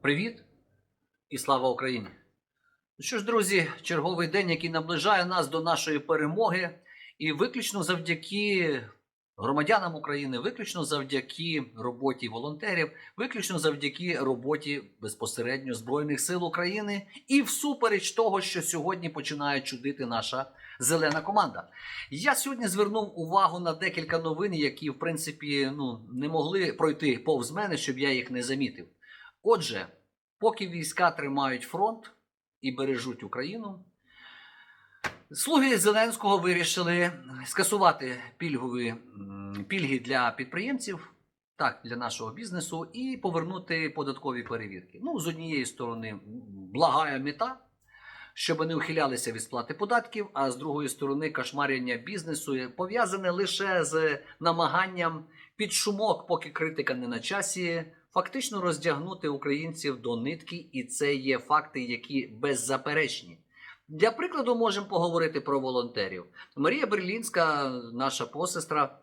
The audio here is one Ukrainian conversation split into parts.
Привіт і слава Україні! Ну що ж, друзі, черговий день, який наближає нас до нашої перемоги, і виключно завдяки громадянам України, виключно завдяки роботі волонтерів, виключно завдяки роботі безпосередньо Збройних сил України і всупереч того, що сьогодні починає чудити наша зелена команда. Я сьогодні звернув увагу на декілька новин, які, в принципі, ну не могли пройти повз мене, щоб я їх не замітив. Отже, поки війська тримають фронт і бережуть Україну, слуги Зеленського вирішили скасувати пільгові пільги для підприємців, так, для нашого бізнесу, і повернути податкові перевірки. Ну, з однієї сторони, благая мета. Щоб не ухилялися від сплати податків, а з другої сторони, кошмарення бізнесу пов'язане лише з намаганням під шумок, поки критика не на часі, фактично роздягнути українців до нитки, і це є факти, які беззаперечні. Для прикладу, можемо поговорити про волонтерів. Марія Берлінська, наша посестра,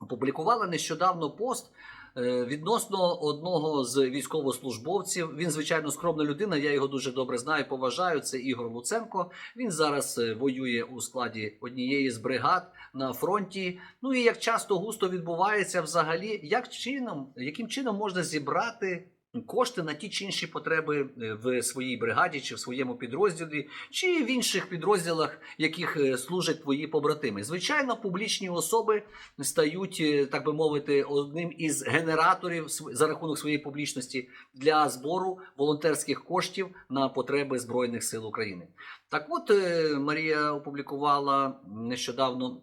опублікувала нещодавно пост відносно одного з військовослужбовців. Він, звичайно, скромна людина. Я його дуже добре знаю, поважаю. Це Ігор Луценко. Він зараз е, воює у складі однієї з бригад на фронті. Ну і як часто густо відбувається взагалі, як чином, яким чином можна зібрати кошти на ті чи інші потреби е, в своїй бригаді чи в своєму підрозділі, чи в інших підрозділах, яких е, служать твої побратими. Звичайно, публічні особи стають, е, так би мовити, одним із генераторів за рахунок своєї публічності для збору волонтерських коштів на потреби Збройних сил України. Так от Марія опублікувала нещодавно.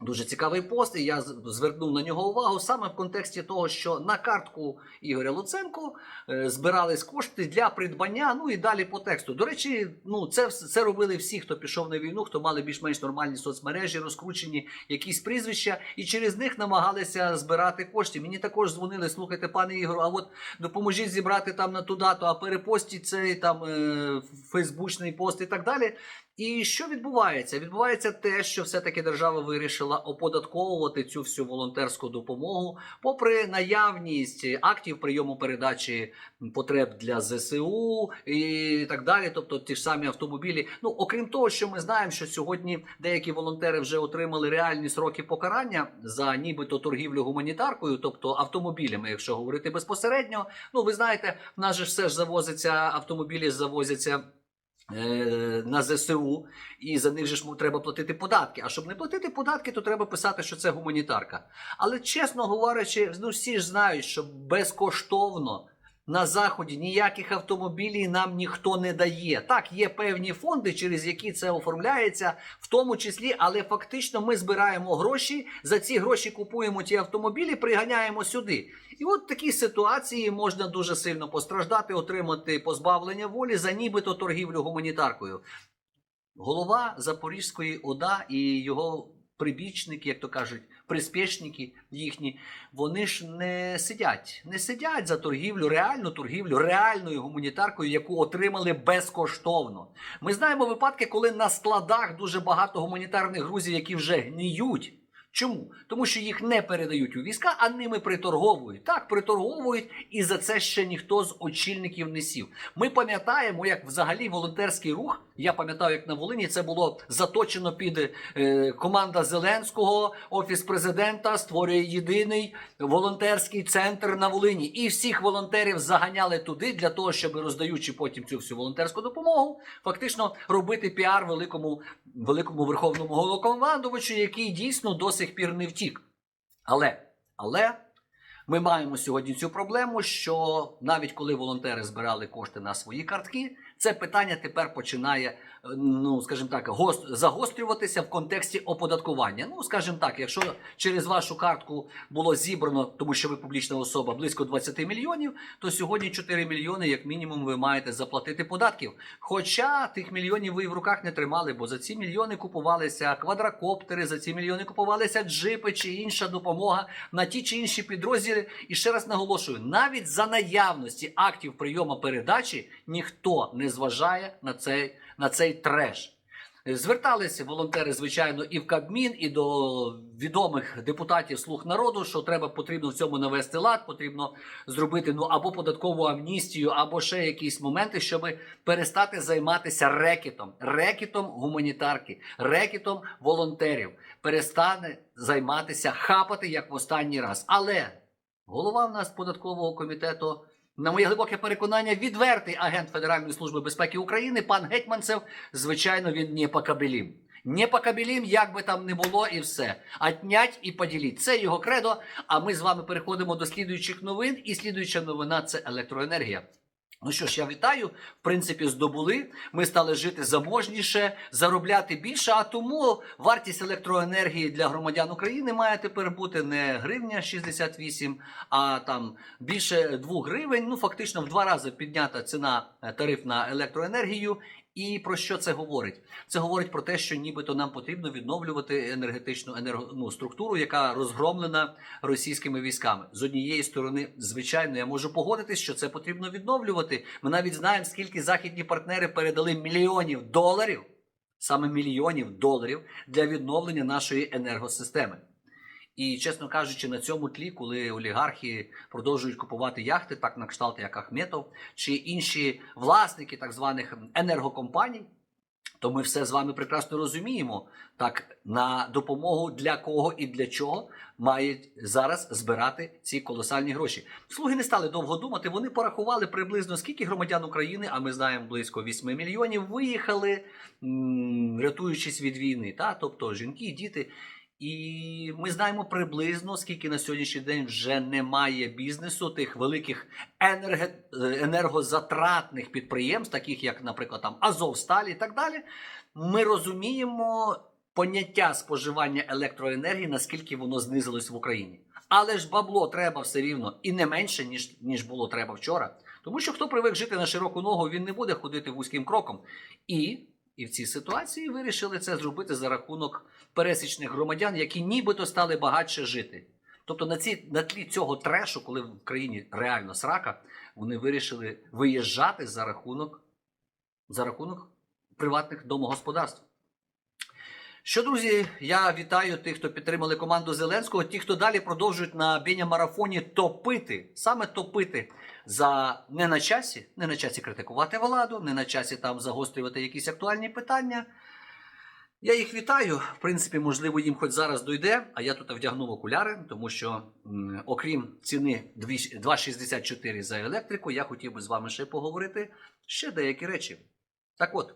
Дуже цікавий пост, і я звернув на нього увагу саме в контексті того, що на картку Ігоря Луценко е, збирались кошти для придбання. Ну і далі по тексту. До речі, ну це це робили всі, хто пішов на війну, хто мали більш-менш нормальні соцмережі, розкручені якісь прізвища, і через них намагалися збирати кошти. Мені також дзвонили. Слухайте, пане Ігору, а от допоможіть зібрати там на ту дату, а перепостіть цей там е, фейсбучний пост і так далі. І що відбувається? Відбувається те, що все-таки держава вирішила оподатковувати цю всю волонтерську допомогу, попри наявність актів прийому передачі потреб для ЗСУ і так далі, тобто ті ж самі автомобілі. Ну окрім того, що ми знаємо, що сьогодні деякі волонтери вже отримали реальні сроки покарання за нібито торгівлю гуманітаркою, тобто автомобілями, якщо говорити безпосередньо. Ну ви знаєте, в нас же все ж завозиться автомобілі, завозяться. Е, На ЗСУ, і за них же ж треба платити податки. А щоб не платити податки, то треба писати, що це гуманітарка. Але чесно говорячи, ну всі ж знають, що безкоштовно на заході ніяких автомобілів нам ніхто не дає. Так, є певні фонди, через які це оформляється, в тому числі, але фактично ми збираємо гроші. За ці гроші купуємо ті автомобілі, приганяємо сюди. І от в такій ситуації можна дуже сильно постраждати, отримати позбавлення волі за нібито торгівлю гуманітаркою. Голова Запорізької ОДА і його прибічники, як то кажуть, приспішники їхні, вони ж не сидять, не сидять за торгівлю, реальну торгівлю, реальною гуманітаркою, яку отримали безкоштовно. Ми знаємо випадки, коли на складах дуже багато гуманітарних грузів, які вже гніють. Чому? Тому що їх не передають у війська, а ними приторговують. Так, приторговують, і за це ще ніхто з очільників не сів. Ми пам'ятаємо, як взагалі волонтерський рух. Я пам'ятаю, як на Волині це було заточено під е, команда Зеленського, офіс президента створює єдиний волонтерський центр на Волині. І всіх волонтерів заганяли туди для того, щоб роздаючи потім цю всю волонтерську допомогу, фактично робити піар великому великому верховному головнокомандувачу, який дійсно до сих пір не втік. Але, але ми маємо сьогодні цю проблему, що навіть коли волонтери збирали кошти на свої картки, це питання тепер починає, ну скажімо так, гост- загострюватися в контексті оподаткування. Ну, скажімо так, якщо через вашу картку було зібрано, тому що ви публічна особа, близько 20 мільйонів, то сьогодні 4 мільйони, як мінімум, ви маєте заплатити податків. Хоча тих мільйонів ви в руках не тримали, бо за ці мільйони купувалися квадрокоптери, за ці мільйони купувалися джипи чи інша допомога на ті чи інші підрозділи. І ще раз наголошую: навіть за наявності актів прийому передачі ніхто не зважає на цей, на цей треш. Е, Зверталися волонтери, звичайно, і в Кабмін, і до відомих депутатів слуг народу, що треба потрібно в цьому навести лад, потрібно зробити ну або податкову амністію, або ще якісь моменти, щоб перестати займатися рекетом, рекетом гуманітарки, рекетом волонтерів, перестане займатися хапати як в останній раз. Але голова в нас податкового комітету. На моє глибоке переконання, відвертий агент Федеральної служби безпеки України, пан Гетьманцев, звичайно, він не покабелім. Не покабелім, як би там не було, і все. Отнять і поділіть. Це його кредо. А ми з вами переходимо до слідуючих новин. І слідуюча новина це електроенергія. Ну що ж, я вітаю. В принципі, здобули. Ми стали жити заможніше, заробляти більше. А тому вартість електроенергії для громадян України має тепер бути не гривня 68, а там більше 2 гривень. Ну фактично в два рази піднята ціна е, тариф на електроенергію. І про що це говорить? Це говорить про те, що нібито нам потрібно відновлювати енергетичну енерго, ну, структуру, яка розгромлена російськими військами. З однієї сторони, звичайно, я можу погодитись, що це потрібно відновлювати. Ми навіть знаємо, скільки західні партнери передали мільйонів доларів, саме мільйонів доларів для відновлення нашої енергосистеми. І, чесно кажучи, на цьому тлі, коли олігархи продовжують купувати яхти, так на кшталт як Ахметов, чи інші власники так званих енергокомпаній, то ми все з вами прекрасно розуміємо, так на допомогу для кого і для чого мають зараз збирати ці колосальні гроші. Слуги не стали довго думати. Вони порахували приблизно скільки громадян України, а ми знаємо близько 8 мільйонів, виїхали, рятуючись від війни. Та? Тобто жінки, діти. І ми знаємо приблизно, скільки на сьогоднішній день вже немає бізнесу тих великих енерге... енергозатратних підприємств, таких як, наприклад, там Азовсталь і так далі. Ми розуміємо поняття споживання електроенергії, наскільки воно знизилось в Україні. Але ж бабло треба все рівно і не менше, ніж, ніж було треба вчора. Тому що хто привик жити на широку ногу, він не буде ходити вузьким кроком. І і в цій ситуації вирішили це зробити за рахунок пересічних громадян, які нібито стали багатше жити. Тобто на ці на тлі цього трешу, коли в країні реально срака, вони вирішили виїжджати за рахунок, за рахунок приватних домогосподарств. Що, друзі, я вітаю тих, хто підтримали команду Зеленського, ті, хто далі продовжують на бійня марафоні топити, саме топити за не на часі, не на часі критикувати владу, не на часі там загострювати якісь актуальні питання. Я їх вітаю. В принципі, можливо, їм хоч зараз дойде, а я тут вдягнув окуляри, тому що, м, окрім ціни 2,64 за електрику, я хотів би з вами ще поговорити ще деякі речі. Так от,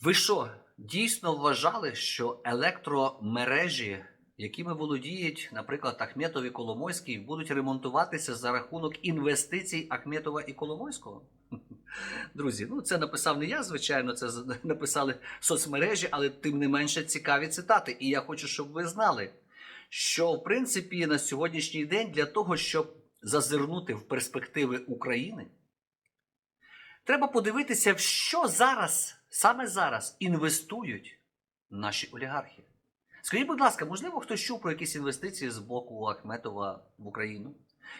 ви що, дійсно вважали, що електромережі, якими володіють, наприклад, Ахметов і Коломойський, будуть ремонтуватися за рахунок інвестицій Ахметова і Коломойського? Друзі, ну це написав не я, звичайно, це написали соцмережі, але тим не менше цікаві цитати. І я хочу, щоб ви знали, що в принципі на сьогоднішній день для того, щоб зазирнути в перспективи України, треба подивитися, що зараз, саме зараз, інвестують наші олігархи. Скажіть, будь ласка, можливо, хтось чув про якісь інвестиції з боку Ахметова в Україну?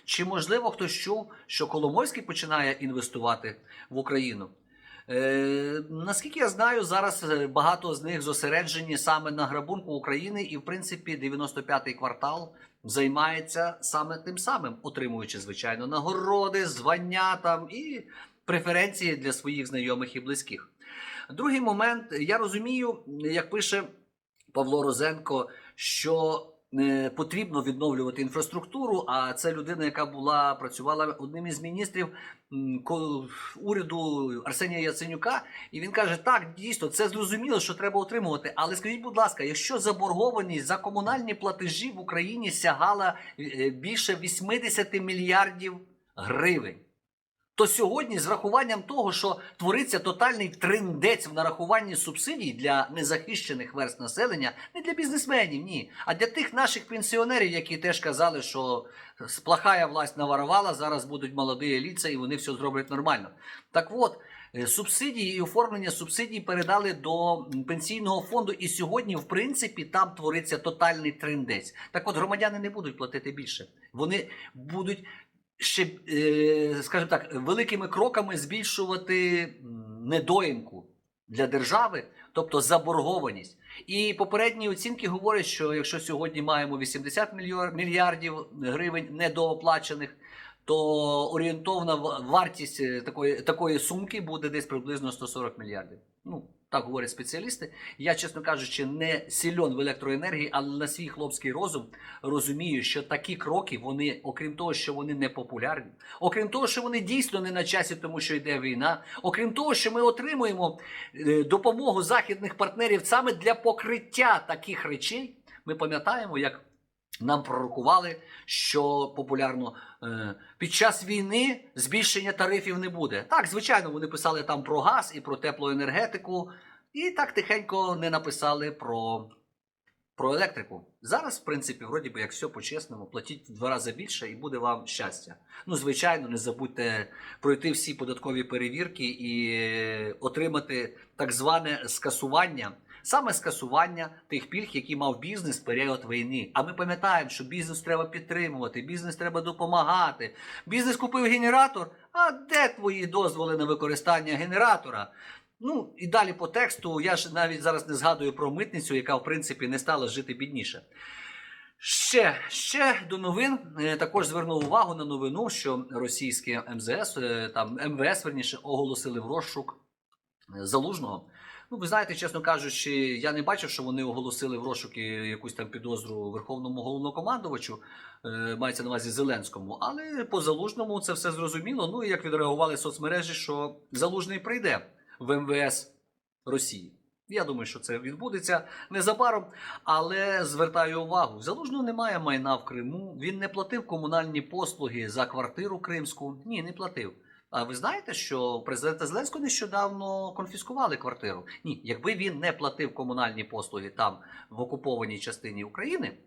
Чи можливо хтось чув, що Коломойський починає інвестувати в Україну? Е, наскільки я знаю, зараз е, багато з них зосереджені саме на грабунку України, і в принципі 95-й квартал займається саме тим самим, отримуючи звичайно нагороди, звання там і преференції для своїх знайомих і близьких. Другий момент, я розумію, як пише Павло Розенко, що е, потрібно відновлювати інфраструктуру. А це людина, яка була працювала одним із міністрів уряду Арсенія Яценюка. І він каже: так, дійсно, це зрозуміло, що треба отримувати. Але скажіть, будь ласка, якщо заборгованість за комунальні платежі в Україні сягала е, більше 80 мільярдів гривень. То сьогодні, з рахуванням того, що твориться тотальний триндець в нарахуванні субсидій для незахищених верст населення, не для бізнесменів, ні, а для тих наших пенсіонерів, які теж казали, що плохая власть наворувала, зараз будуть молоді еліця і вони все зроблять нормально. Так от. е, Субсидії і оформлення субсидій передали до пенсійного фонду, і сьогодні, в принципі, там твориться тотальний трендець. Так от громадяни не будуть платити більше. Вони будуть ще, е, скажімо так, великими кроками збільшувати недоїмку для держави, тобто заборгованість. І попередні оцінки говорять, що якщо сьогодні маємо 80 мільярдів гривень недооплачених, то орієнтовна вартість е, такої, такої сумки буде десь приблизно 140 мільярдів. Ну, так говорять спеціалісти. Я, чесно кажучи, не сильон в електроенергії, але на свій хлопський розум розумію, що такі кроки, вони, окрім того, що вони не популярні, окрім того, що вони дійсно не на часі, тому що йде війна, окрім того, що ми отримуємо е, допомогу західних партнерів саме для покриття таких речей, ми пам'ятаємо, як нам пророкували, що популярно е, під час війни збільшення тарифів не буде. Так, звичайно, вони писали там про газ і про теплоенергетику, і так тихенько не написали про, про електрику. Зараз, в принципі, вроді би, як все по-чесному, платіть в два рази більше і буде вам щастя. Ну, звичайно, не забудьте пройти всі податкові перевірки і е, отримати так зване скасування. Саме скасування тих пільг, які мав бізнес в період війни. А ми пам'ятаємо, що бізнес треба підтримувати, бізнес треба допомагати. Бізнес купив генератор. А де твої дозволи на використання генератора? Ну і далі по тексту я ж навіть зараз не згадую про митницю, яка в принципі не стала жити бідніше. Ще, ще до новин е, також звернув увагу на новину, що російське МЗС, е, там МВС, верніше, оголосили в розшук е, залужного. Ну, ви знаєте, чесно кажучи, я не бачив, що вони оголосили в розшуки якусь там підозру верховному головнокомандувачу, е, мається на увазі Зеленському. Але по залужному це все зрозуміло. Ну і як відреагували соцмережі, що залужний прийде в МВС Росії. Я думаю, що це відбудеться незабаром. Але звертаю увагу: залужного немає майна в Криму. Він не платив комунальні послуги за квартиру кримську. Ні, не платив. А ви знаєте, що президента Зеленського нещодавно конфіскували квартиру? Ні, якби він не платив комунальні послуги там в окупованій частині України,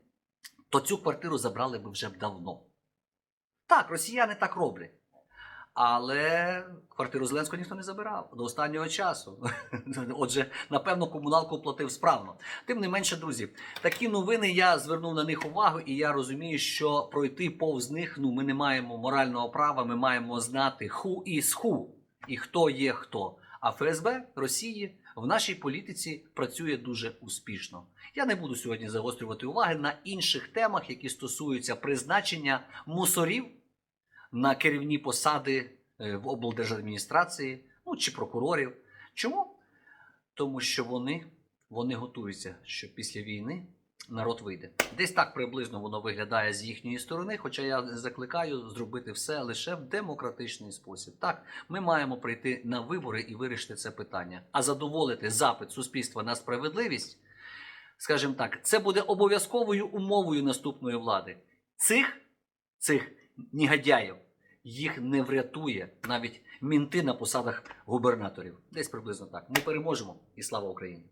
то цю квартиру забрали би вже б давно. Так, росіяни так роблять. Але квартиру Зеленського ніхто не забирав до останнього часу. Отже, напевно, комуналку платив справно. Тим не менше, друзі, такі новини я звернув на них увагу, і я розумію, що пройти повз них ну, ми не маємо морального права, ми маємо знати who is who і хто є хто. А ФСБ Росії в нашій політиці працює дуже успішно. Я не буду сьогодні загострювати уваги на інших темах, які стосуються призначення мусорів на керівні посади е, в облдержадміністрації, ну чи прокурорів. Чому? Тому що вони, вони готуються, що після війни народ вийде. Десь так приблизно воно виглядає з їхньої сторони, хоча я закликаю зробити все лише в демократичний спосіб. Так, ми маємо прийти на вибори і вирішити це питання, а задоволити запит суспільства на справедливість, скажімо так, це буде обов'язковою умовою наступної влади. Цих, цих негодяїв їх не врятує навіть мінти на посадах губернаторів. Десь приблизно так. Ми переможемо і слава Україні!